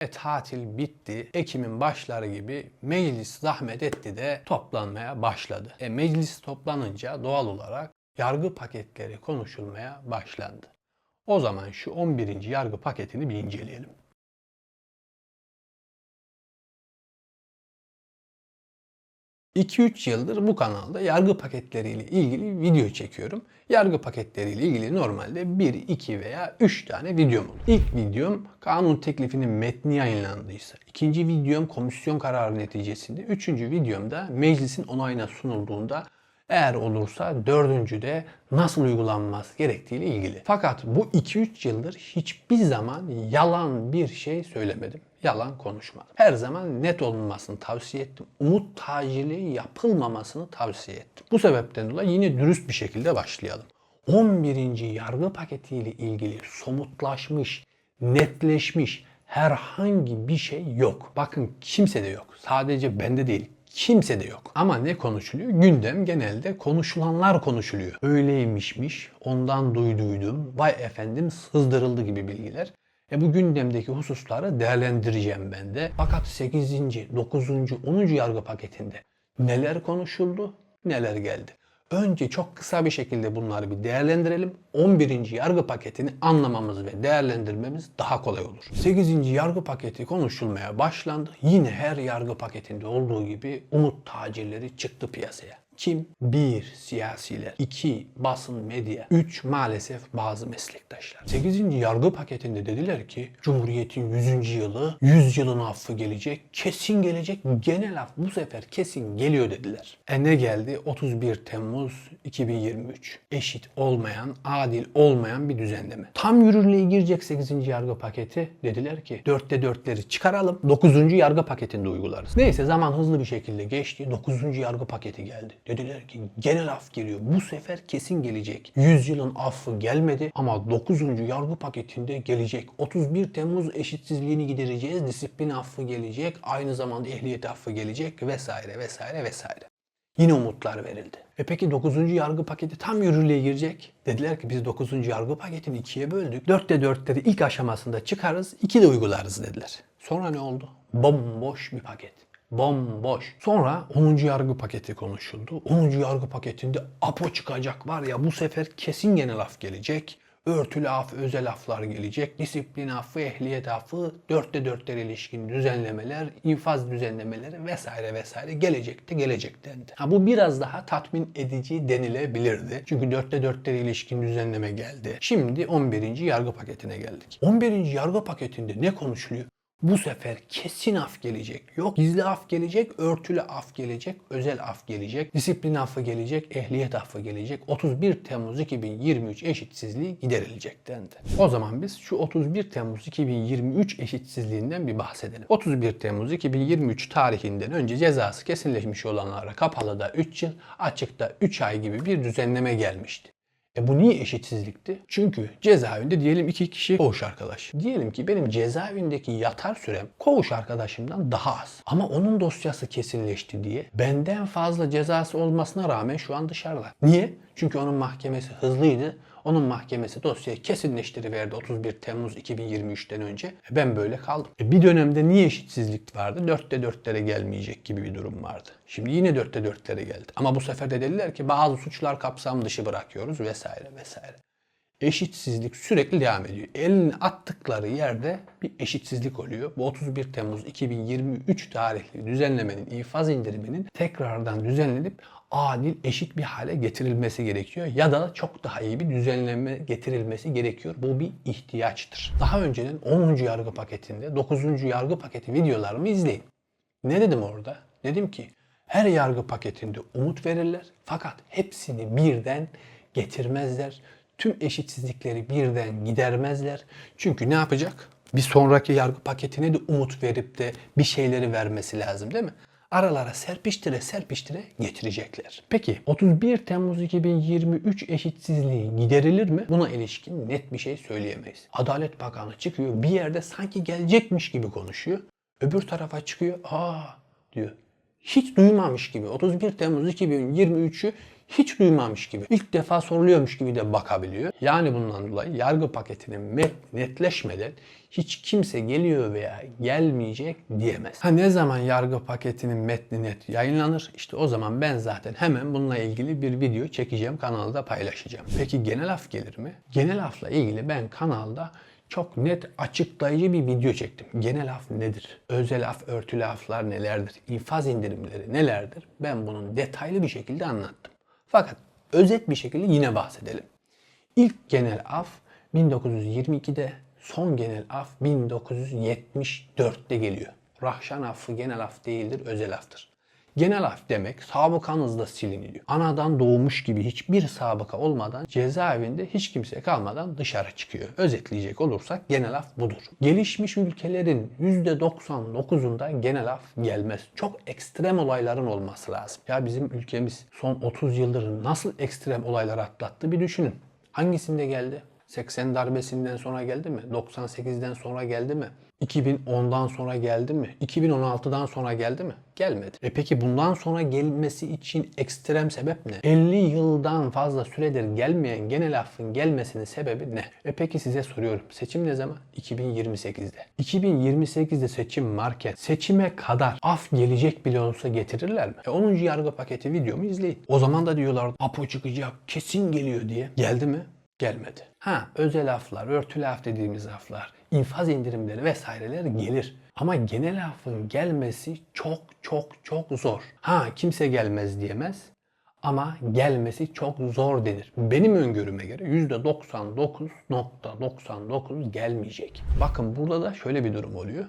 E tatil bitti. Ekim'in başları gibi meclis zahmet etti de toplanmaya başladı. E meclis toplanınca doğal olarak yargı paketleri konuşulmaya başlandı. O zaman şu 11. yargı paketini bir inceleyelim. ...2-3 yıldır bu kanalda yargı paketleriyle ilgili video çekiyorum. Yargı paketleriyle ilgili normalde 1, 2 veya 3 tane videom olur. İlk videom kanun teklifinin metni yayınlandıysa, ikinci videom komisyon kararı neticesinde, üçüncü videomda meclisin onayına sunulduğunda eğer olursa dördüncü de nasıl uygulanması gerektiğiyle ilgili. Fakat bu 2-3 yıldır hiçbir zaman yalan bir şey söylemedim. Yalan konuşmadım. Her zaman net olunmasını tavsiye ettim. Umut tacirliği yapılmamasını tavsiye ettim. Bu sebepten dolayı yine dürüst bir şekilde başlayalım. 11. yargı paketiyle ilgili somutlaşmış, netleşmiş herhangi bir şey yok. Bakın kimse de yok. Sadece bende değil. Kimse de yok. Ama ne konuşuluyor? Gündem genelde konuşulanlar konuşuluyor. Öyleymişmiş, ondan duyduydum, vay efendim sızdırıldı gibi bilgiler. E bu gündemdeki hususları değerlendireceğim ben de. Fakat 8. 9. 10. yargı paketinde neler konuşuldu, neler geldi. Önce çok kısa bir şekilde bunları bir değerlendirelim. 11. yargı paketini anlamamız ve değerlendirmemiz daha kolay olur. 8. yargı paketi konuşulmaya başlandı. Yine her yargı paketinde olduğu gibi umut tacirleri çıktı piyasaya. Kim? 1. Siyasiler. 2. Basın, medya. 3. Maalesef bazı meslektaşlar. 8. yargı paketinde dediler ki Cumhuriyet'in 100. yılı, 100 yılın affı gelecek, kesin gelecek, genel af bu sefer kesin geliyor dediler. E ne geldi? 31 Temmuz 2023. Eşit olmayan, adil olmayan bir düzenleme. Tam yürürlüğe girecek 8. yargı paketi dediler ki 4'te 4'leri çıkaralım. 9. yargı paketinde uygularız. Neyse zaman hızlı bir şekilde geçti. 9. yargı paketi geldi. Dediler ki genel af geliyor. Bu sefer kesin gelecek. 100 yılın affı gelmedi ama 9. yargı paketinde gelecek. 31 Temmuz eşitsizliğini gidereceğiz. Disiplin affı gelecek. Aynı zamanda ehliyet affı gelecek vesaire vesaire vesaire. Yine umutlar verildi. E peki 9. yargı paketi tam yürürlüğe girecek. Dediler ki biz 9. yargı paketini ikiye böldük. 4'te 4'leri ilk aşamasında çıkarız, 2 de uygularız dediler. Sonra ne oldu? Bomboş bir paket. Bomboş. Sonra 10. yargı paketi konuşuldu. 10. yargı paketinde APO çıkacak var ya bu sefer kesin genel af gelecek. Örtülü af, özel aflar gelecek. Disiplin affı, ehliyet affı, dörtte dörtler ilişkin düzenlemeler, infaz düzenlemeleri vesaire vesaire gelecekti gelecek dendi. Ha bu biraz daha tatmin edici denilebilirdi. Çünkü dörtte dörtler ilişkin düzenleme geldi. Şimdi 11. yargı paketine geldik. 11. yargı paketinde ne konuşuluyor? Bu sefer kesin af gelecek. Yok gizli af gelecek, örtülü af gelecek, özel af gelecek, disiplin affı gelecek, ehliyet affı gelecek. 31 Temmuz 2023 eşitsizliği giderilecek dendi. O zaman biz şu 31 Temmuz 2023 eşitsizliğinden bir bahsedelim. 31 Temmuz 2023 tarihinden önce cezası kesinleşmiş olanlara kapalıda 3 yıl, açıkta 3 ay gibi bir düzenleme gelmişti. E bu niye eşitsizlikti? Çünkü cezaevinde diyelim iki kişi koğuş arkadaş. Diyelim ki benim cezaevindeki yatar sürem koğuş arkadaşımdan daha az. Ama onun dosyası kesinleşti diye benden fazla cezası olmasına rağmen şu an dışarıda. Niye? Çünkü onun mahkemesi hızlıydı. Onun mahkemesi dosyayı kesinleştiriverdi 31 Temmuz 2023'ten önce. E ben böyle kaldım. E bir dönemde niye eşitsizlik vardı? 4'te 4'lere gelmeyecek gibi bir durum vardı. Şimdi yine 4'te 4'lere geldi. Ama bu sefer de dediler ki bazı suçlar kapsam dışı bırakıyoruz vesaire vesaire. Eşitsizlik sürekli devam ediyor. Elini attıkları yerde bir eşitsizlik oluyor. Bu 31 Temmuz 2023 tarihli düzenlemenin, infaz indiriminin tekrardan düzenlenip adil, eşit bir hale getirilmesi gerekiyor. Ya da çok daha iyi bir düzenleme getirilmesi gerekiyor. Bu bir ihtiyaçtır. Daha önceden 10. yargı paketinde 9. yargı paketi videolarımı izleyin. Ne dedim orada? Dedim ki her yargı paketinde umut verirler fakat hepsini birden getirmezler. Tüm eşitsizlikleri birden gidermezler. Çünkü ne yapacak? Bir sonraki yargı paketine de umut verip de bir şeyleri vermesi lazım değil mi? Aralara serpiştire serpiştire getirecekler. Peki 31 Temmuz 2023 eşitsizliği giderilir mi? Buna ilişkin net bir şey söyleyemeyiz. Adalet Bakanı çıkıyor bir yerde sanki gelecekmiş gibi konuşuyor. Öbür tarafa çıkıyor aa diyor. Hiç duymamış gibi 31 Temmuz 2023'ü hiç duymamış gibi, ilk defa soruluyormuş gibi de bakabiliyor. Yani bundan dolayı yargı paketinin metni netleşmeden hiç kimse geliyor veya gelmeyecek diyemez. Ha ne zaman yargı paketinin metni net yayınlanır? İşte o zaman ben zaten hemen bununla ilgili bir video çekeceğim, kanalda paylaşacağım. Peki genel af gelir mi? Genel afla ilgili ben kanalda çok net açıklayıcı bir video çektim. Genel af nedir? Özel af, örtülü aflar nelerdir? İnfaz indirimleri nelerdir? Ben bunun detaylı bir şekilde anlattım. Fakat özet bir şekilde yine bahsedelim. İlk genel af 1922'de, son genel af 1974'te geliyor. Rahşan affı genel af değildir, özel aftır. Genel af demek sabıkanızda siliniliyor. Anadan doğmuş gibi hiçbir sabıka olmadan cezaevinde hiç kimse kalmadan dışarı çıkıyor. Özetleyecek olursak genel af budur. Gelişmiş ülkelerin %99'unda genel af gelmez. Çok ekstrem olayların olması lazım. Ya bizim ülkemiz son 30 yıldır nasıl ekstrem olaylar atlattı bir düşünün. Hangisinde geldi? 80 darbesinden sonra geldi mi? 98'den sonra geldi mi? 2010'dan sonra geldi mi? 2016'dan sonra geldi mi? Gelmedi. E peki bundan sonra gelmesi için ekstrem sebep ne? 50 yıldan fazla süredir gelmeyen genel affın gelmesinin sebebi ne? E peki size soruyorum. Seçim ne zaman? 2028'de. 2028'de seçim varken seçime kadar af gelecek bile olsa getirirler mi? E 10. yargı paketi videomu izleyin. O zaman da diyorlar Apo çıkacak kesin geliyor diye. Geldi mi? Gelmedi. Ha özel aflar, örtülü af dediğimiz aflar, infaz indirimleri vesaireler gelir. Ama genel affın gelmesi çok çok çok zor. Ha kimse gelmez diyemez ama gelmesi çok zor denir. Benim öngörüme göre %99.99 gelmeyecek. Bakın burada da şöyle bir durum oluyor.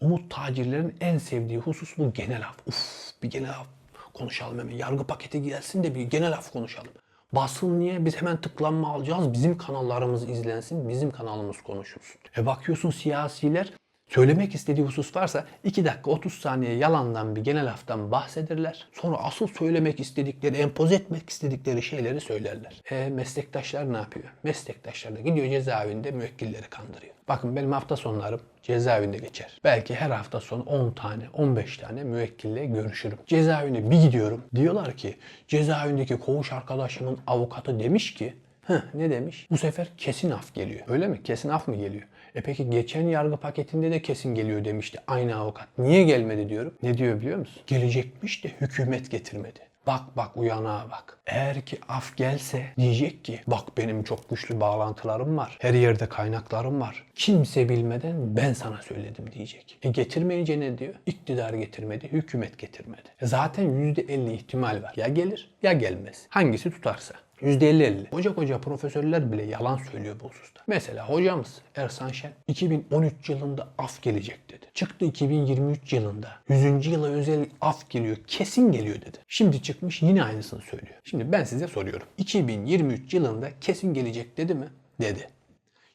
Umut tacirlerin en sevdiği husus bu genel af. Uf bir genel af konuşalım hemen. Yargı paketi gelsin de bir genel af konuşalım. Basın niye? Biz hemen tıklanma alacağız. Bizim kanallarımız izlensin. Bizim kanalımız konuşulsun. E bakıyorsun siyasiler söylemek istediği husus varsa 2 dakika 30 saniye yalandan bir genel haftan bahsederler. Sonra asıl söylemek istedikleri, empoze etmek istedikleri şeyleri söylerler. E meslektaşlar ne yapıyor? Meslektaşlar da gidiyor cezaevinde müvekkilleri kandırıyor. Bakın benim hafta sonlarım cezaevinde geçer. Belki her hafta sonu 10 tane, 15 tane müvekkille görüşürüm. Cezaevine bir gidiyorum. Diyorlar ki cezaevindeki koğuş arkadaşımın avukatı demiş ki Heh, ne demiş? Bu sefer kesin af geliyor. Öyle mi? Kesin af mı geliyor? E peki geçen yargı paketinde de kesin geliyor demişti aynı avukat. Niye gelmedi diyorum. Ne diyor biliyor musun? Gelecekmiş de hükümet getirmedi. Bak bak uyanağa bak. Eğer ki af gelse diyecek ki bak benim çok güçlü bağlantılarım var. Her yerde kaynaklarım var. Kimse bilmeden ben sana söyledim diyecek. E getirmeyince ne diyor? İktidar getirmedi, hükümet getirmedi. E zaten %50 ihtimal var. Ya gelir ya gelmez. Hangisi tutarsa. %50-50. Koca koca profesörler bile yalan söylüyor bu hususta. Mesela hocamız Ersan Şen 2013 yılında af gelecek dedi. Çıktı 2023 yılında 100. yıla özel af geliyor. Kesin geliyor dedi. Şimdi çıkmış yine aynısını söylüyor. Şimdi ben size soruyorum. 2023 yılında kesin gelecek dedi mi? Dedi.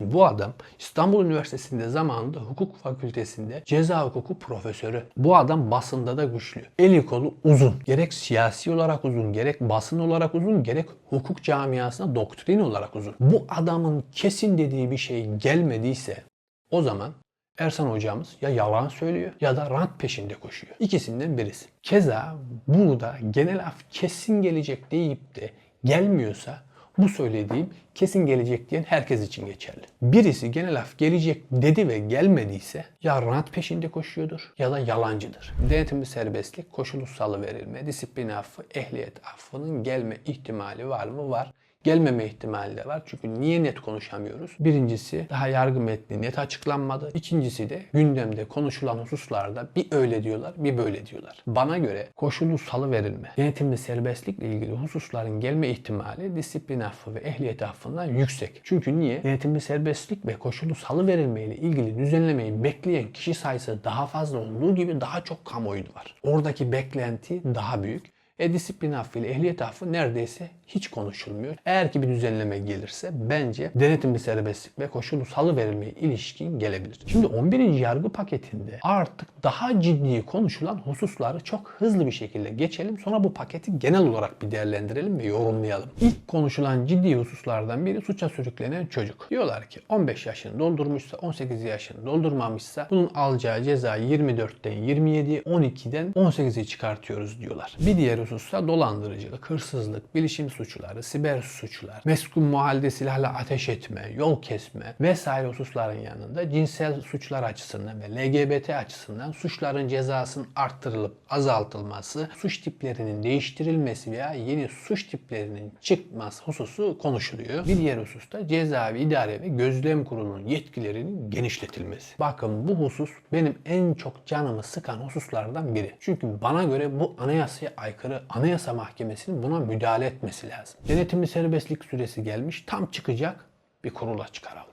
Şimdi bu adam İstanbul Üniversitesi'nde zamanında hukuk fakültesinde ceza hukuku profesörü. Bu adam basında da güçlü. Eli kolu uzun. Gerek siyasi olarak uzun, gerek basın olarak uzun, gerek hukuk camiasına doktrin olarak uzun. Bu adamın kesin dediği bir şey gelmediyse o zaman Ersan hocamız ya yalan söylüyor ya da rant peşinde koşuyor. İkisinden birisi. Keza burada genel af kesin gelecek deyip de gelmiyorsa bu söylediğim kesin gelecek diyen herkes için geçerli. Birisi genel af gelecek dedi ve gelmediyse ya rant peşinde koşuyordur ya da yalancıdır. Denetimli serbestlik, koşulu salı verilme, disiplin affı, ehliyet affının gelme ihtimali var mı? Var gelmeme ihtimali de var. Çünkü niye net konuşamıyoruz? Birincisi daha yargı metni net açıklanmadı. İkincisi de gündemde konuşulan hususlarda bir öyle diyorlar bir böyle diyorlar. Bana göre koşulu salı verilme, denetimli serbestlikle ilgili hususların gelme ihtimali disiplin affı ve ehliyet affından yüksek. Çünkü niye? Denetimli serbestlik ve koşulu salı verilme ile ilgili düzenlemeyi bekleyen kişi sayısı daha fazla olduğu gibi daha çok kamuoyu var. Oradaki beklenti daha büyük. E disiplin affı ile ehliyet affı neredeyse hiç konuşulmuyor. Eğer ki bir düzenleme gelirse bence denetimli serbestlik ve koşulu salı verilmeye ilişkin gelebilir. Şimdi 11. yargı paketinde artık daha ciddi konuşulan hususları çok hızlı bir şekilde geçelim. Sonra bu paketi genel olarak bir değerlendirelim ve yorumlayalım. İlk konuşulan ciddi hususlardan biri suça sürüklenen çocuk. Diyorlar ki 15 yaşını doldurmuşsa 18 yaşını doldurmamışsa bunun alacağı ceza 24'ten 27'ye 12'den 18'e çıkartıyoruz diyorlar. Bir diğer husus husussa dolandırıcılık, hırsızlık, bilişim suçları, siber suçlar, meskun muhalde silahla ateş etme, yol kesme vesaire hususların yanında cinsel suçlar açısından ve LGBT açısından suçların cezasının arttırılıp azaltılması, suç tiplerinin değiştirilmesi veya yeni suç tiplerinin çıkması hususu konuşuluyor. Bir diğer hususta cezaevi idare ve gözlem kurulunun yetkilerinin genişletilmesi. Bakın bu husus benim en çok canımı sıkan hususlardan biri. Çünkü bana göre bu anayasaya aykırı. Anayasa Mahkemesi'nin buna müdahale etmesi lazım. Denetimli serbestlik süresi gelmiş. Tam çıkacak bir kurula çıkaralım.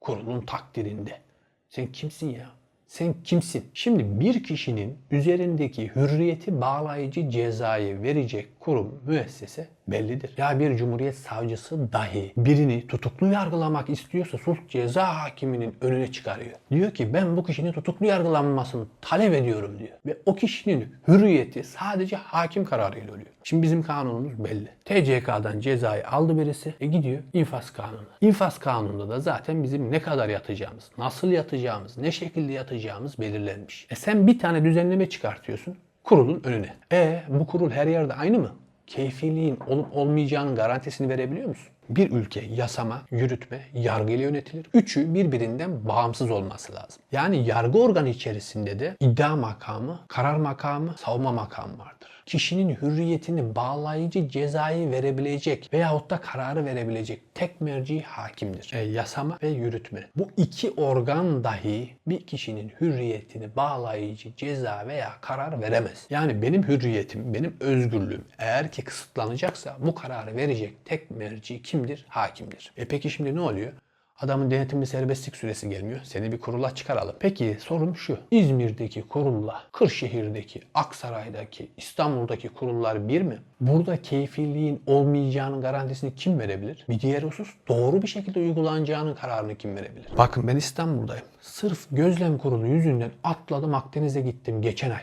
Kurulun takdirinde. Sen kimsin ya? Sen kimsin? Şimdi bir kişinin üzerindeki hürriyeti bağlayıcı cezayı verecek kurum, müessese bellidir. Ya bir cumhuriyet savcısı dahi birini tutuklu yargılamak istiyorsa sulh ceza hakiminin önüne çıkarıyor. Diyor ki ben bu kişinin tutuklu yargılanmasını talep ediyorum diyor. Ve o kişinin hürriyeti sadece hakim kararıyla oluyor. Şimdi bizim kanunumuz belli. TCK'dan cezayı aldı birisi e gidiyor infaz kanunu. İnfaz kanununda da zaten bizim ne kadar yatacağımız, nasıl yatacağımız, ne şekilde yatacağımız belirlenmiş. E sen bir tane düzenleme çıkartıyorsun kurulun önüne. E bu kurul her yerde aynı mı? Keyfiliğin olup olmayacağının garantisini verebiliyor musun? Bir ülke yasama, yürütme, yargı ile yönetilir. Üçü birbirinden bağımsız olması lazım. Yani yargı organı içerisinde de iddia makamı, karar makamı, savunma makamı vardır. Kişinin hürriyetini bağlayıcı cezayı verebilecek veyahut da kararı verebilecek tek merci hakimdir. E, yasama ve yürütme. Bu iki organ dahi bir kişinin hürriyetini bağlayıcı ceza veya karar veremez. Yani benim hürriyetim, benim özgürlüğüm eğer ki kısıtlanacaksa bu kararı verecek tek merci kimdir? Hakimdir. E peki şimdi ne oluyor? Adamın denetimli serbestlik süresi gelmiyor. Seni bir kurula çıkaralım. Peki sorum şu. İzmir'deki kurulla, Kırşehir'deki, Aksaray'daki, İstanbul'daki kurullar bir mi? Burada keyfiliğin olmayacağının garantisini kim verebilir? Bir diğer husus doğru bir şekilde uygulanacağının kararını kim verebilir? Bakın ben İstanbul'dayım. Sırf gözlem kurulu yüzünden atladım Akdeniz'e gittim geçen ay.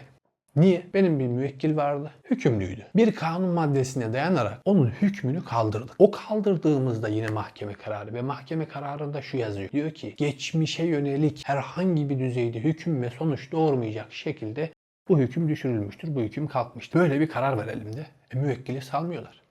Niye? Benim bir müvekkil vardı. Hükümlüydü. Bir kanun maddesine dayanarak onun hükmünü kaldırdık. O kaldırdığımızda yine mahkeme kararı ve mahkeme kararında şu yazıyor. Diyor ki geçmişe yönelik herhangi bir düzeyde hüküm ve sonuç doğurmayacak şekilde bu hüküm düşürülmüştür, bu hüküm kalkmıştır. Böyle bir karar verelim de e, müvekkili salmıyorlar.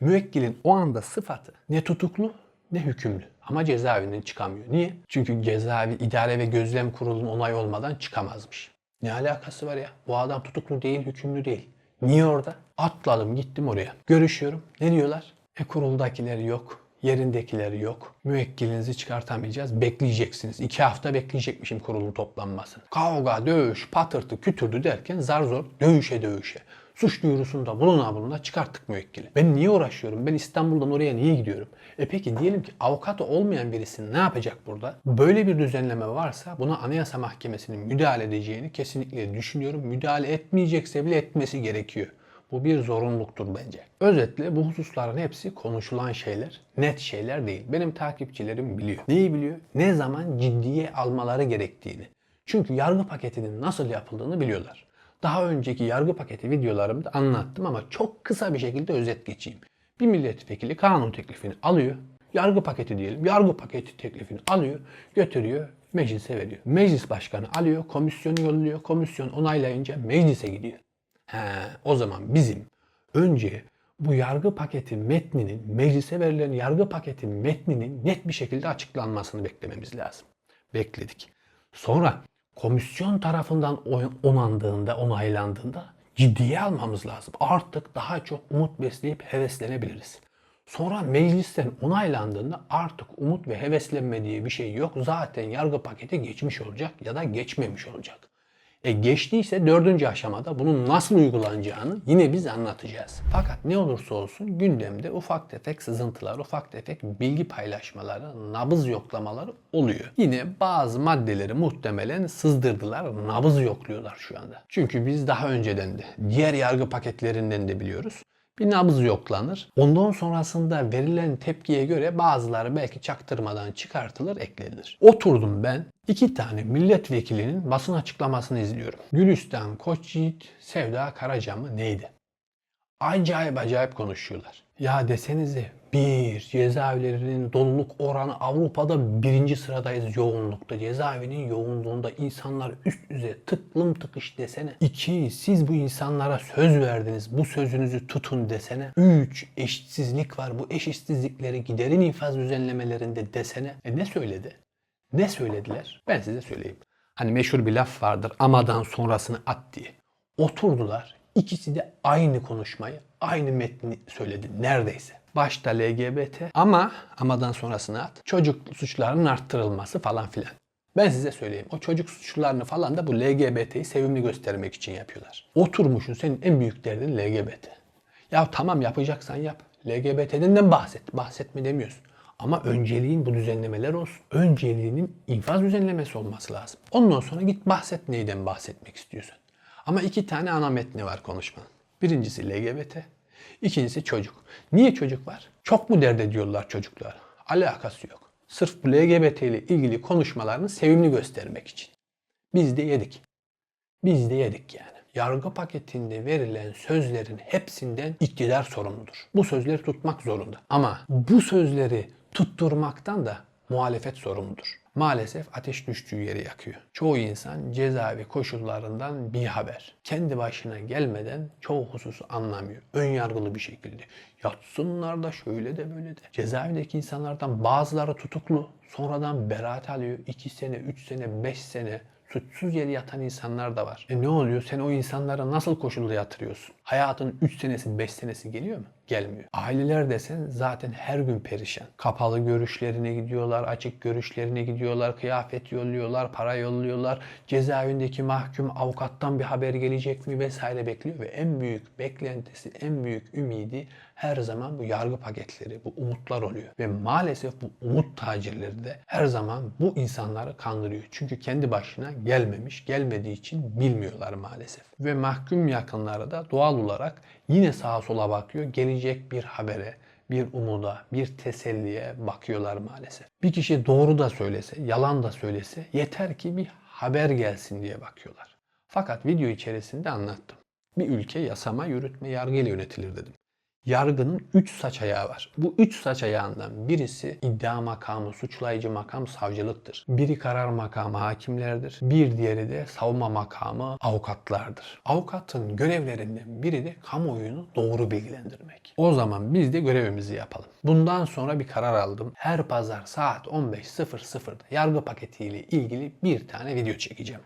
Müvekkilin o anda sıfatı ne tutuklu ne hükümlü. Ama cezaevinden çıkamıyor. Niye? Çünkü cezaevi idare ve gözlem kurulunun onay olmadan çıkamazmış. Ne alakası var ya? Bu adam tutuklu değil, hükümlü değil. Niye orada? Atladım gittim oraya. Görüşüyorum. Ne diyorlar? E kuruldakileri yok. Yerindekileri yok. Müvekkilinizi çıkartamayacağız. Bekleyeceksiniz. İki hafta bekleyecekmişim kurulun toplanmasını. Kavga, dövüş, patırtı, kütürdü derken zar zor dövüşe dövüşe. Suç duyurusunda buluna buluna çıkarttık müvekkili. Ben niye uğraşıyorum? Ben İstanbul'dan oraya niye gidiyorum? E peki diyelim ki avukat olmayan birisi ne yapacak burada? Böyle bir düzenleme varsa buna Anayasa Mahkemesi'nin müdahale edeceğini kesinlikle düşünüyorum. Müdahale etmeyecekse bile etmesi gerekiyor. Bu bir zorunluluktur bence. Özetle bu hususların hepsi konuşulan şeyler, net şeyler değil. Benim takipçilerim biliyor. Neyi biliyor? Ne zaman ciddiye almaları gerektiğini. Çünkü yargı paketinin nasıl yapıldığını biliyorlar. Daha önceki yargı paketi videolarımda anlattım ama çok kısa bir şekilde özet geçeyim. Bir milletvekili kanun teklifini alıyor. Yargı paketi diyelim. Yargı paketi teklifini alıyor, götürüyor, meclise veriyor. Meclis başkanı alıyor, komisyonu yolluyor. Komisyon onaylayınca meclise gidiyor. He, o zaman bizim önce bu yargı paketi metninin, meclise verilen yargı paketi metninin net bir şekilde açıklanmasını beklememiz lazım. Bekledik. Sonra komisyon tarafından onandığında, onaylandığında ciddiye almamız lazım. Artık daha çok umut besleyip heveslenebiliriz. Sonra meclisten onaylandığında artık umut ve heveslenme diye bir şey yok. Zaten yargı paketi geçmiş olacak ya da geçmemiş olacak. E geçtiyse dördüncü aşamada bunun nasıl uygulanacağını yine biz anlatacağız. Fakat ne olursa olsun gündemde ufak tefek sızıntılar, ufak tefek bilgi paylaşmaları, nabız yoklamaları oluyor. Yine bazı maddeleri muhtemelen sızdırdılar, nabız yokluyorlar şu anda. Çünkü biz daha önceden de diğer yargı paketlerinden de biliyoruz bir nabız yoklanır. Ondan sonrasında verilen tepkiye göre bazıları belki çaktırmadan çıkartılır, eklenilir. Oturdum ben iki tane milletvekilinin basın açıklamasını izliyorum. Gülistan Koçyiğit, Sevda Karaca mı neydi? Acayip acayip konuşuyorlar. Ya desenize bir cezaevlerinin doluluk oranı Avrupa'da birinci sıradayız yoğunlukta. Cezaevinin yoğunluğunda insanlar üst üze tıklım tıkış desene. İki siz bu insanlara söz verdiniz bu sözünüzü tutun desene. Üç eşitsizlik var bu eşitsizlikleri giderin infaz düzenlemelerinde desene. E ne söyledi? Ne söylediler? Ben size söyleyeyim. Hani meşhur bir laf vardır amadan sonrasını at diye. Oturdular. ikisi de aynı konuşmayı, aynı metni söyledi neredeyse. Başta LGBT ama amadan sonrasını at. Çocuk suçlarının arttırılması falan filan. Ben size söyleyeyim. O çocuk suçlarını falan da bu LGBT'yi sevimli göstermek için yapıyorlar. Oturmuşsun senin en büyük derdin LGBT. Ya tamam yapacaksan yap. LGBT'den de bahset. Bahsetme demiyorsun. Ama önceliğin bu düzenlemeler olsun. Önceliğinin infaz düzenlemesi olması lazım. Ondan sonra git bahset neyden bahsetmek istiyorsan. Ama iki tane ana metni var konuşmanın. Birincisi LGBT, ikincisi çocuk. Niye çocuk var? Çok mu dert ediyorlar çocuklar? Alakası yok. Sırf bu LGBT ile ilgili konuşmalarını sevimli göstermek için. Biz de yedik. Biz de yedik yani. Yargı paketinde verilen sözlerin hepsinden iktidar sorumludur. Bu sözleri tutmak zorunda. Ama bu sözleri tutturmaktan da muhalefet sorumludur. Maalesef ateş düştüğü yeri yakıyor. Çoğu insan cezaevi koşullarından bir haber. Kendi başına gelmeden çoğu hususu anlamıyor. Ön yargılı bir şekilde. Yatsınlar da şöyle de böyle de. Cezaevindeki insanlardan bazıları tutuklu. Sonradan beraat alıyor. 2 sene, 3 sene, 5 sene suçsuz yere yatan insanlar da var. E ne oluyor? Sen o insanlara nasıl koşulda yatırıyorsun? Hayatın 3 senesi 5 senesi geliyor mu? Gelmiyor. Aileler desen zaten her gün perişan. Kapalı görüşlerine gidiyorlar, açık görüşlerine gidiyorlar, kıyafet yolluyorlar, para yolluyorlar. Cezaevindeki mahkum avukattan bir haber gelecek mi vesaire bekliyor ve en büyük beklentisi, en büyük ümidi her zaman bu yargı paketleri, bu umutlar oluyor. Ve maalesef bu umut tacirleri de her zaman bu insanları kandırıyor. Çünkü kendi başına gelmemiş, gelmediği için bilmiyorlar maalesef. Ve mahkum yakınları da doğal olarak yine sağa sola bakıyor. Gelecek bir habere, bir umuda, bir teselliye bakıyorlar maalesef. Bir kişi doğru da söylese, yalan da söylese yeter ki bir haber gelsin diye bakıyorlar. Fakat video içerisinde anlattım. Bir ülke yasama, yürütme, yargı ile yönetilir dedim. Yargının 3 saç ayağı var. Bu 3 saç ayağından birisi iddia makamı, suçlayıcı makam savcılıktır. Biri karar makamı hakimlerdir. Bir diğeri de savunma makamı avukatlardır. Avukatın görevlerinden biri de kamuoyunu doğru bilgilendirmek. O zaman biz de görevimizi yapalım. Bundan sonra bir karar aldım. Her pazar saat 15.00'da yargı paketiyle ilgili bir tane video çekeceğim.